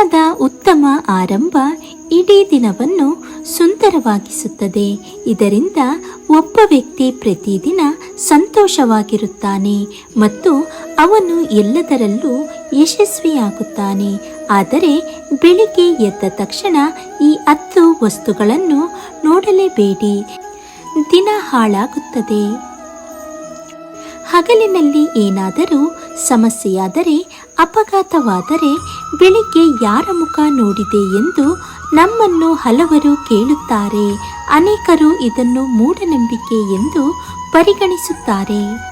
ದಿನದ ಉತ್ತಮ ಆರಂಭ ಇಡೀ ದಿನವನ್ನು ಸುಂದರವಾಗಿಸುತ್ತದೆ. ಇದರಿಂದ ಒಬ್ಬ ವ್ಯಕ್ತಿ ಪ್ರತಿದಿನ ಸಂತೋಷವಾಗಿರುತ್ತಾನೆ ಮತ್ತು ಅವನು ಎಲ್ಲದರಲ್ಲೂ ಯಶಸ್ವಿಯಾಗುತ್ತಾನೆ. ಆದರೆ ಬೆಳಿಗ್ಗೆ ಎದ್ದ ತಕ್ಷಣ ಈ ಹತ್ತು ವಸ್ತುಗಳನ್ನು ನೋಡಲೇಬೇಡಿ. ದಿನ ಹಾಳಾಗುತ್ತದೆ. ಹಗಲಿನಲ್ಲಿ ಏನಾದರೂ ಸಮಸ್ಯೆಯಾದರೆ, ಅಪಘಾತವಾದರೆ ಬೆಳಿಗ್ಗೆ ಯಾರ ಮುಖ ನೋಡಿದೆ ಎಂದು ನಮ್ಮನ್ನು ಹಲವರು ಕೇಳುತ್ತಾರೆ. ಅನೇಕರು ಇದನ್ನು ಮೂಢನಂಬಿಕೆ ಎಂದು ಪರಿಗಣಿಸುತ್ತಾರೆ.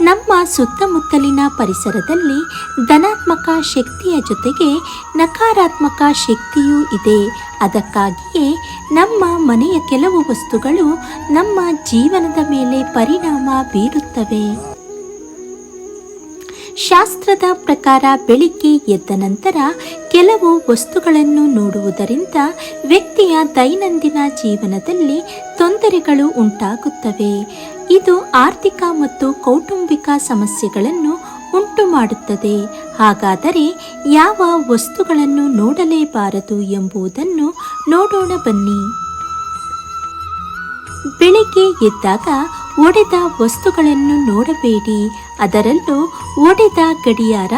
ನಮ್ಮ ಸುತ್ತಮುತ್ತಲಿನ ಪರಿಸರದಲ್ಲಿ ಧನಾತ್ಮಕ ಶಕ್ತಿಯ ಜೊತೆಗೆ ನಕಾರಾತ್ಮಕ ಶಕ್ತಿಯೂ ಇದೆ. ಅದಕ್ಕಾಗಿಯೇ ನಮ್ಮ ಮನೆಯ ಕೆಲವು ವಸ್ತುಗಳು ನಮ್ಮ ಜೀವನದ ಮೇಲೆ ಪರಿಣಾಮ ಬೀರುತ್ತವೆ. ಶಾಸ್ತ್ರದ ಪ್ರಕಾರ ಬೆಳಿಗ್ಗೆ ಎದ್ದ ನಂತರ ಕೆಲವು ವಸ್ತುಗಳನ್ನು ನೋಡುವುದರಿಂದ ವ್ಯಕ್ತಿಯ ದೈನಂದಿನ ಜೀವನದಲ್ಲಿ ತೊಂದರೆಗಳು ಉಂಟಾಗುತ್ತವೆ. ಇದು ಆರ್ಥಿಕ ಮತ್ತು ಕೌಟುಂಬಿಕ ಸಮಸ್ಯೆಗಳನ್ನು ಉಂಟು ಮಾಡುತ್ತದೆ ಹಾಗಾದರೆ ಯಾವ ವಸ್ತುಗಳನ್ನು ನೋಡಲೇಬಾರದು ಎಂಬುದನ್ನು ನೋಡೋಣ ಬನ್ನಿ. ಬೆಳಿಗ್ಗೆ ಎದ್ದಾಗ ಒಡೆದ ವಸ್ತುಗಳನ್ನು ನೋಡಬೇಡಿ. ಅದರಲ್ಲೂ ಒಡೆದ ಗಡಿಯಾರ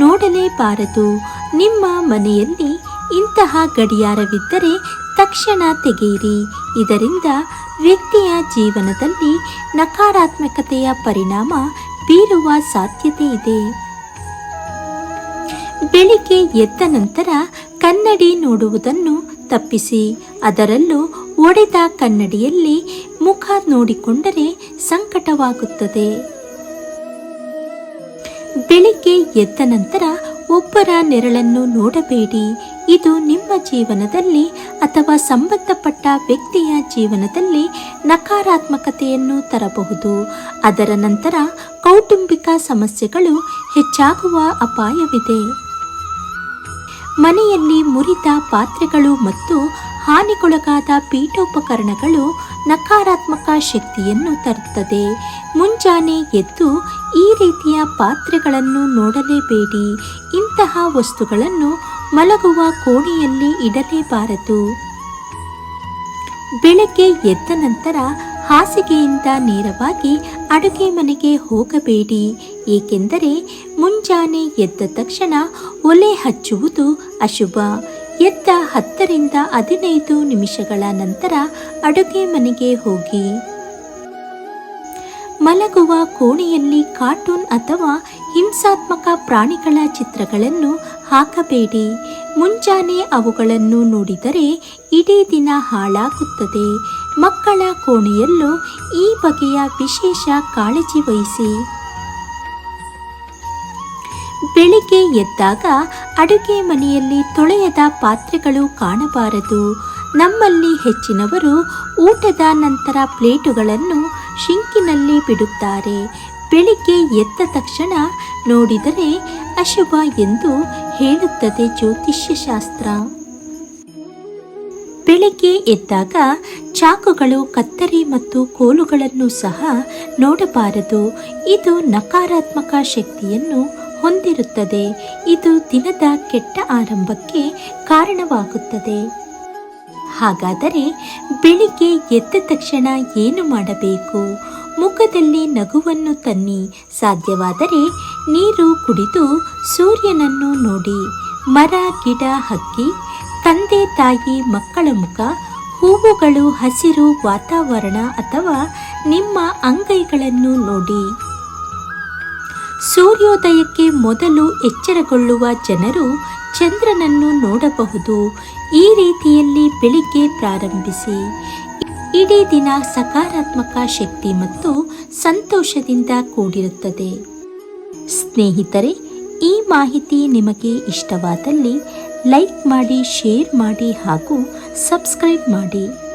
ನೋಡಲೇಬಾರದು ನಿಮ್ಮ ಮನೆಯಲ್ಲಿ ಇಂತಹ ಗಡಿಯಾರವಿದ್ದರೆ ತಕ್ಷಣ ತೆಗೆಯಿರಿ. ಇದರಿಂದ ವ್ಯಕ್ತಿಯ ಜೀವನದಲ್ಲಿ ನಕಾರಾತ್ಮಕತೆಯ ಪರಿಣಾಮ ಬೀರುವ ಸಾಧ್ಯತೆ ಇದೆ. ಬೆಳಿಗ್ಗೆ ಎದ್ದ ನಂತರ ಕನ್ನಡಿ ನೋಡುವುದನ್ನು ತಪ್ಪಿಸಿ. ಅದರಲ್ಲೂ ಒಡೆದ ಕನ್ನಡಿಯಲ್ಲಿ ಮುಖ ನೋಡಿಕೊಂಡರೆ ಸಂಕಟವಾಗುತ್ತದೆ. ಬೆಳಿಗ್ಗೆ ಎದ್ದ ನಂತರ ಒಬ್ಬರ ನೆರಳನ್ನು ನೋಡಬೇಡಿ. ಇದು ನಿಮ್ಮ ಜೀವನದಲ್ಲಿ ಅಥವಾ ಸಂಬಂಧಪಟ್ಟ ವ್ಯಕ್ತಿಯ ಜೀವನದಲ್ಲಿ ನಕಾರಾತ್ಮಕತೆಯನ್ನು ತರಬಹುದು. ಅದರ ನಂತರ ಕೌಟುಂಬಿಕ ಸಮಸ್ಯೆಗಳು ಹೆಚ್ಚಾಗುವ ಅಪಾಯವಿದೆ. ಮನೆಯಲ್ಲಿ ಮುರಿದ ಪಾತ್ರೆಗಳು ಮತ್ತು ಹಾನಿಗೊಳಗಾದ ಪೀಠೋಪಕರಣಗಳು ನಕಾರಾತ್ಮಕ ಶಕ್ತಿಯನ್ನು ತರುತ್ತದೆ. ಮುಂಜಾನೆ ಎದ್ದು ಈ ರೀತಿಯ ಪಾತ್ರೆಗಳನ್ನು ನೋಡಲೇಬೇಡಿ. ಇಂತಹ ವಸ್ತುಗಳನ್ನು ಮಲಗುವ ಕೋಣೆಯಲ್ಲಿ ಇಡಲೇಬಾರದು. ಬೆಳಗ್ಗೆ ಎದ್ದ ನಂತರ ಹಾಸಿಗೆಯಿಂದ ನೇರವಾಗಿ ಅಡುಗೆ ಮನೆಗೆ ಹೋಗಬೇಡಿ. ಏಕೆಂದರೆ ಮುಂಜಾನೆ ಎದ್ದ ತಕ್ಷಣ ಒಲೆ ಹಚ್ಚುವುದು ಅಶುಭ. ಎದ್ದ ಹತ್ತರಿಂದ ಹದಿನೈದು ನಿಮಿಷಗಳ ನಂತರ ಅಡುಗೆ ಮನೆಗೆ ಹೋಗಿ. ಮಲಗುವ ಕೋಣೆಯಲ್ಲಿ ಕಾರ್ಟೂನ್ ಅಥವಾ ಹಿಂಸಾತ್ಮಕ ಪ್ರಾಣಿಗಳ ಚಿತ್ರಗಳನ್ನು ಹಾಕಬೇಡಿ. ಮುಂಜಾನೆ ಅವುಗಳನ್ನು ನೋಡಿದರೆ ಇಡೀ ದಿನ ಹಾಳಾಗುತ್ತದೆ. ಮಕ್ಕಳ ಕೋಣೆಯಲ್ಲೂ ಈ ಬಗೆಯ ವಿಶೇಷ ಕಾಳಜಿ ವಹಿಸಿ. ಬೆಳಿಗ್ಗೆ ಎದ್ದಾಗ ಅಡುಗೆ ಮನೆಯಲ್ಲಿ ತೊಳೆಯದ ಪಾತ್ರೆಗಳು ಕಾಣಬಾರದು. ನಮ್ಮಲ್ಲಿ ಹೆಚ್ಚಿನವರು ಊಟದ ನಂತರ ಪ್ಲೇಟುಗಳನ್ನು ಶಿಂಕಿನಲ್ಲಿ ಬಿಡುತ್ತಾರೆ. ಬೆಳಿಗ್ಗೆ ಎದ್ದ ತಕ್ಷಣ ನೋಡಿದರೆ ಅಶುಭ ಎಂದು ಹೇಳುತ್ತದೆ ಜ್ಯೋತಿಷ್ಯ ಶಾಸ್ತ್ರ ಬೆಳಿಗ್ಗೆ ಎದ್ದಾಗ ಚಾಕುಗಳು, ಕತ್ತರಿ ಮತ್ತು ಕೋಲುಗಳನ್ನು ಸಹ ನೋಡಬಾರದು. ಇದು ನಕಾರಾತ್ಮಕ ಶಕ್ತಿಯನ್ನು ಹೊಂದಿರುತ್ತದೆ. ಇದು ದಿನದ ಕೆಟ್ಟ ಆರಂಭಕ್ಕೆ ಕಾರಣವಾಗುತ್ತದೆ. ಹಾಗಾದರೆ ಬೆಳಿಗ್ಗೆ ಎದ್ದ ತಕ್ಷಣ ಏನು ಮಾಡಬೇಕು? ಮುಖದಲ್ಲಿ ನಗುವನ್ನು ತನ್ನಿ. ಸಾಧ್ಯವಾದರೆ ನೀರು ಕುಡಿದು ಸೂರ್ಯನನ್ನು ನೋಡಿ. ಮರ, ಗಿಡ ಹಕ್ಕಿ, ತಂದೆ, ತಾಯಿ, ಮಕ್ಕಳ ಮುಖ, ಹೂವುಗಳು, ಹಸಿರು ವಾತಾವರಣ ಅಥವಾ ನಿಮ್ಮ ಅಂಗೈಗಳನ್ನು ನೋಡಿ. ಸೂರ್ಯೋದಯಕ್ಕೆ ಮೊದಲು ಎಚ್ಚರಗೊಳ್ಳುವ ಜನರು ಚಂದ್ರನನ್ನು ನೋಡಬಹುದು. ಈ ರೀತಿಯಲ್ಲಿ ಬೆಳಿಗ್ಗೆ ಪ್ರಾರಂಭಿಸಿ. ಇಡೀ ದಿನ ಸಕಾರಾತ್ಮಕ ಶಕ್ತಿ ಮತ್ತು ಸಂತೋಷದಿಂದ ಕೂಡಿರುತ್ತದೆ. ಸ್ನೇಹಿತರೆ, ಈ ಮಾಹಿತಿ ನಿಮಗೆ ಇಷ್ಟವಾದಲ್ಲಿ ಲೈಕ್ ಮಾಡಿ, ಶೇರ್ ಮಾಡಿ ಹಾಗೂ ಸಬ್ಸ್ಕ್ರೈಬ್ ಮಾಡಿ.